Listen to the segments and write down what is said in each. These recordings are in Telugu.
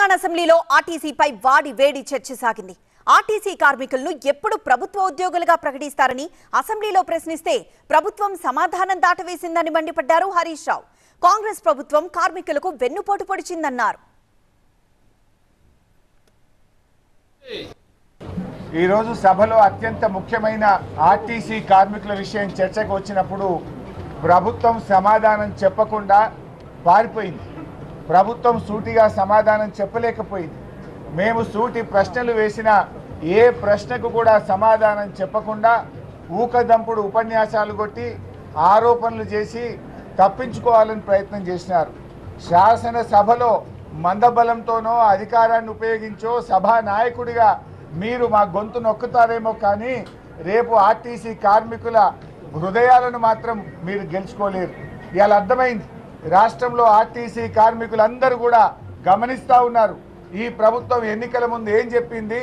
తెలంగాణ అసెంబ్లీలో ఆర్టీసీపై వాడి వేడి చర్చ సాగింది. ఆర్టీసీ కార్మికులను ఎప్పుడు ప్రభుత్వ ఉద్యోగులుగా ప్రకటిస్తారని అసెంబ్లీలో ప్రశ్నిస్తే ప్రభుత్వం సమాధానం దాటవేసిందని మండిపడ్డారు హరీష్ రావు. కాంగ్రెస్ ప్రభుత్వం కార్మికులకు వెన్నుపోటు పొడిచిందన్నారు. ఈరోజు సభలో అత్యంత ముఖ్యమైన ఆర్టీసీ కార్మికుల విషయం చర్చకు వచ్చినప్పుడు ప్రభుత్వం సమాధానం చెప్పకుండా పారిపోయింది. ప్రభుత్వం సూటిగా సమాధానం చెప్పలేకపోయింది. మేము సూటి ప్రశ్నలు వేసిన ఏ ప్రశ్నకు కూడా సమాధానం చెప్పకుండా ఊకదంపుడు ఉపన్యాసాలు కొట్టి ఆరోపణలు చేసి తప్పించుకోవాలని ప్రయత్నం చేసినారు. శాసనసభలో మందబలంతోనో అధికారాన్ని ఉపయోగించో సభా నాయకుడిగా మీరు మా గొంతు నొక్కుతారేమో కానీ రేపు ఆర్టీసీ కార్మికుల హృదయాలను మాత్రం మీరు గెలుచుకోలేరు. ఇవాళ అర్థమైంది? రాష్ట్రంలో ఆర్టీసీ కార్మికులందరూ కూడా గమనిస్తూ ఉన్నారు. ఈ ప్రభుత్వం ఎన్నికల ముందు ఏం చెప్పింది?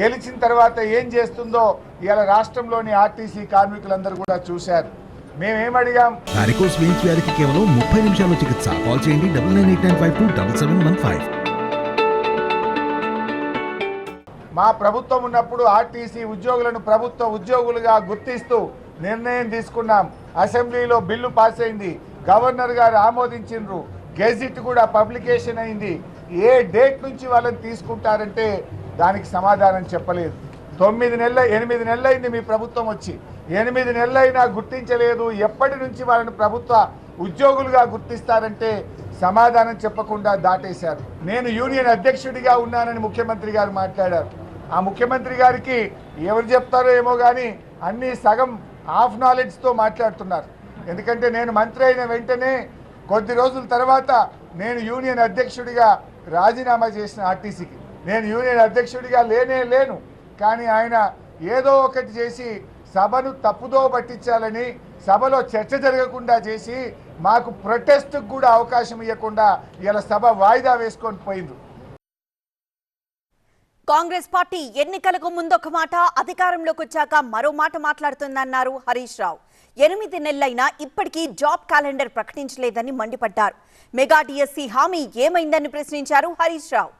గెలిచిన తర్వాత ఏం చేస్తుందో ఇవాళ రాష్ట్రంలోని ఆర్టీసీ కార్మికులందరూ కూడా చూశారు. మేమేమడిగాం? వారికోస్ వెయిన్స్ వ్యాధికి కేవలం ముప్పై నిమిషాల్లో చికిత్స. కాల్ చేయండి double nine eight nine five two double seven one five మా ప్రభుత్వం ఉన్నప్పుడు ఆర్టీసీ ఉద్యోగులను ప్రభుత్వ ఉద్యోగులుగా గుర్తిస్తూ నిర్ణయం తీసుకున్నాం. అసెంబ్లీలో బిల్లు పాస్ అయింది. గవర్నర్ గారు ఆమోదించిండ్రు. గెజిట్ కూడా పబ్లికేషన్ అయింది. ఏ డేట్ నుంచి వాళ్ళని తీసుకుంటారంటే దానికి సమాధానం చెప్పలేదు. తొమ్మిది నెలల ఎనిమిది నెలలైంది మీ ప్రభుత్వం వచ్చి. ఎనిమిది నెలలైనా గుర్తించలేదు. ఎప్పటి నుంచి వాళ్ళని ప్రభుత్వ ఉద్యోగులుగా గుర్తిస్తారంటే సమాధానం చెప్పకుండా దాటేశారు. నేను యూనియన్ అధ్యక్షుడిగా ఉన్నానని ముఖ్యమంత్రి గారు మాట్లాడారు. ఆ ముఖ్యమంత్రి గారికి ఎవరు చెప్తారో ఏమో కానీ అన్నీ సగం హాఫ్ నాలెడ్జ్తో మాట్లాడుతున్నారు. ఎందుకంటే నేను మంత్రి అయిన వెంటనే కొద్ది రోజుల తర్వాత నేను యూనియన్ అధ్యక్షుడిగా రాజీనామా చేసిన ఆర్టీసీకి. నేను యూనియన్ అధ్యక్షుడిగా లేనే లేను. కానీ ఆయన ఏదో ఒకటి చేసి సభను తప్పుదో పట్టించాలని సభలో చర్చ జరగకుండా చేసి మాకు ప్రొటెస్ట్కి కూడా అవకాశం ఇవ్వకుండా ఇలా సభ వాయిదా వేసుకొని పోయింది కాంగ్రెస్ పార్టీ ఎన్నికలకు ముందొక మాట అధికారంలోకి వచ్చాక మరో మాట మాట్లాడుతుందన్నారు హరీష్ రావు. ఎనిమిది నెలలైనా ఇప్పటికీ జాబ్ క్యాలెండర్ ప్రకటించలేదని మండిపడ్డారు. మెగా డిఎస్సీ హామీ ఏమైందని ప్రశ్నించారు హరీష్ రావు.